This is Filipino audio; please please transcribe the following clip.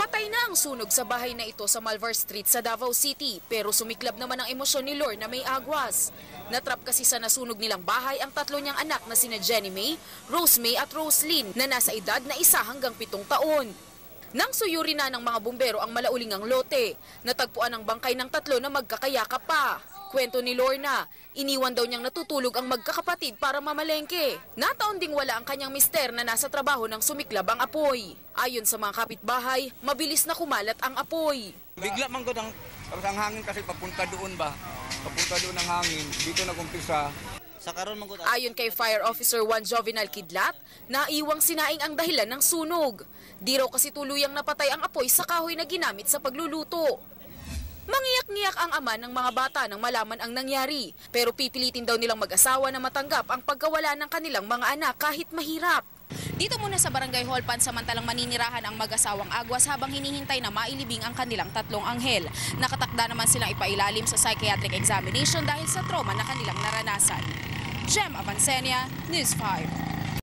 Patay na ang sunog sa bahay na ito sa Malvar Street sa Davao City pero sumiklab naman ang emosyon ni Lor na may agwas. Natrap kasi sa nasunog nilang bahay ang tatlo niyang anak na sina Jenny May, Rose May at Roslyn na nasa edad na isa hanggang pitong taon. Nang suyuri na ng mga bumbero ang malaulingang lote, natagpuan ang bangkay ng tatlo na magkakayakap pa. Kwento ni Lorna, iniwan daw niyang natutulog ang magkakapatid para mamalengke. Nataon ding wala ang kanyang mister na nasa trabaho ng sumiklab ang apoy. Ayon sa mga kapitbahay, mabilis na kumalat ang apoy. Bigla man ko ng ang hangin kasi papunta doon ba? Papunta doon ang hangin. Dito nagumpisa. Sa karon man gud Ayon kay Fire Officer Juan Jovinal Kidlat, naiwang sinaing ang dahilan ng sunog. Di raw kasi tuluyang napatay ang apoy sa kahoy na ginamit sa pagluluto. Mangiyak-ngiyak ang ama ng mga bata nang malaman ang nangyari, pero pipilitin daw nilang mag-asawa na matanggap ang pagkawala ng kanilang mga anak kahit mahirap. Dito muna sa Barangay Hall pansamantalang maninirahan ang mag-asawang agwas habang hinihintay na mailibing ang kanilang tatlong anghel. Nakatakda naman silang ipailalim sa psychiatric examination dahil sa trauma na kanilang naranasan. Gem Avansenia, News 5.